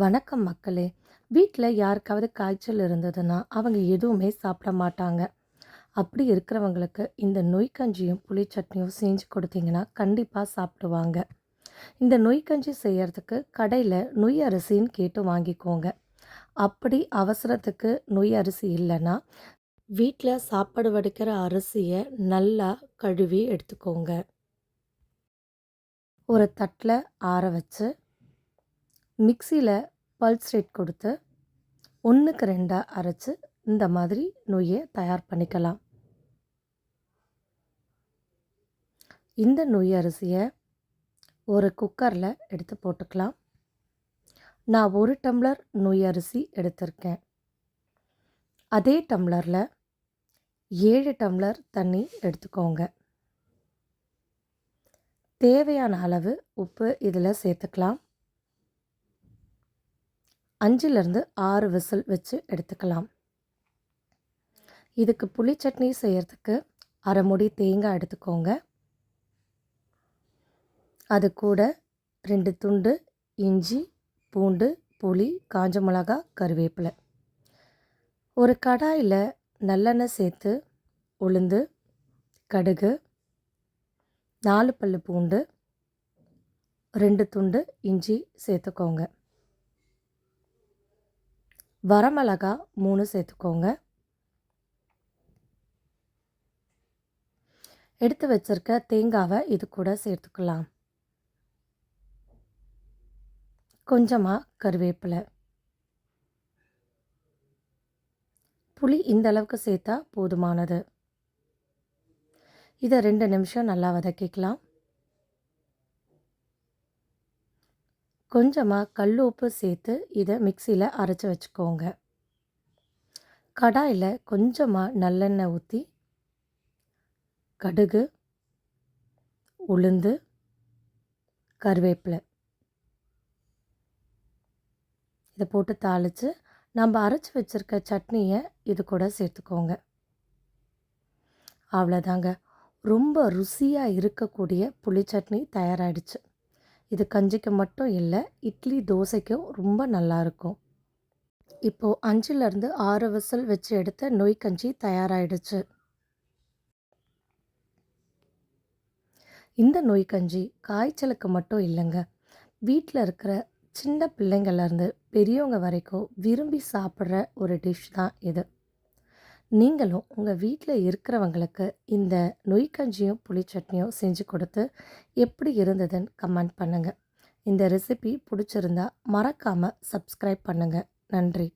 வணக்கம் மக்களே. வீட்டில் யாருக்காவது காய்ச்சல் இருந்ததுன்னா அவங்க எதுவுமே சாப்பிட மாட்டாங்க. அப்படி இருக்கிறவங்களுக்கு இந்த நொய் கஞ்சியும் புளி சட்னியும் செஞ்சு கொடுத்தீங்கன்னா கண்டிப்பாக சாப்பிடுவாங்க. இந்த நொய்கஞ்சி செய்கிறதுக்கு செய்யறதுக்கு கடையில் நொய் அரிசின்னு கேட்டு வாங்கிக்கோங்க. அப்படி அவசரத்துக்கு நொய் அரிசி இல்லைன்னா வீட்டில் சாப்பாடு வடிக்கிற அரிசியை நல்லா கழுவி எடுத்துக்கோங்க. ஒரு தட்டில் ஆற வச்சு மிக்சியில் பல்ஸ் ரேட் கொடுத்து ஒன்றுக்கு ரெண்டாக அரைச்சி இந்த மாதிரி நொய்யை தயார் பண்ணிக்கலாம். இந்த நொய் அரிசியை ஒரு குக்கரில் எடுத்து போட்டுக்கலாம். நான் ஒரு டம்ளர் நொய் அரிசி எடுத்திருக்கேன். அதே டம்ளரில் ஏழு டம்ளர் தண்ணி எடுத்துக்கோங்க. தேவையான அளவு உப்பு இதில் சேர்த்துக்கலாம். அஞ்சுலேருந்து ஆறு விசில் வச்சு எடுத்துக்கலாம். இதுக்கு புளி சட்னி செய்கிறதுக்கு அரை முடி தேங்காய் எடுத்துக்கோங்க. அது கூட ரெண்டு துண்டு இஞ்சி பூண்டு புளி காஞ்ச மிளகா கருவேப்பிலை. ஒரு கடாயில் நல்லெண்ணெய் சேர்த்து உளுந்து கடுகு நாலு பல் பூண்டு ரெண்டு துண்டு இஞ்சி சேர்த்துக்கோங்க. வரமிளகா மூணு சேர்த்துக்கோங்க. எடுத்து வச்சிருக்க தேங்காவை இது கூட சேர்த்துக்கலாம். கொஞ்சமாக கருவேப்பிலை. புளி இந்த அளவுக்கு சேர்த்தா போதுமானது. இதை ரெண்டு நிமிஷம் நல்லா வதக்கிக்கலாம். கொஞ்சமாக கல் உப்பு சேர்த்து இதை மிக்சியில் அரைச்சி வச்சுக்கோங்க. கடாயில் கொஞ்சமாக நல்லெண்ணெய் ஊற்றி கடுகு உளுந்து கருவேப்பிலை. இதை போட்டு தாளித்து நம்ம அரைச்சி வச்சுருக்க சட்னியை இது கூட சேர்த்துக்கோங்க. அவ்வளோதாங்க ரொம்ப ருசியாக இருக்கக்கூடிய புளி சட்னி தயாராகிடுச்சு இது கஞ்சிக்கு மட்டும் இல்லை இட்லி தோசைக்கும் ரொம்ப நல்லாயிருக்கும் இப்போது அஞ்சுலேருந்து ஆறு விசில் வச்சு எடுத்த நொய் கஞ்சி தயாராகிடுச்சு இந்த நொய் கஞ்சி காய்ச்சலுக்கு மட்டும் இல்லைங்க. வீட்டில் இருக்கிற சின்ன பிள்ளைங்கள்லேருந்து பெரியவங்க வரைக்கும் விரும்பி சாப்பிட்ற ஒரு டிஷ் தான் இது. நீங்களும் உங்கள் வீட்டில் இருக்கிறவங்களுக்கு இந்த நொய்க்கஞ்சியும் புளிச்சட்னியும் புளி சட்னியும் செஞ்சு கொடுத்து எப்படி இருந்ததுன்னு கமெண்ட் பண்ணுங்கள் இந்த ரெசிபி பிடிச்சிருந்தா மறக்காமல் சப்ஸ்கிரைப் பண்ணுங்கள் நன்றி.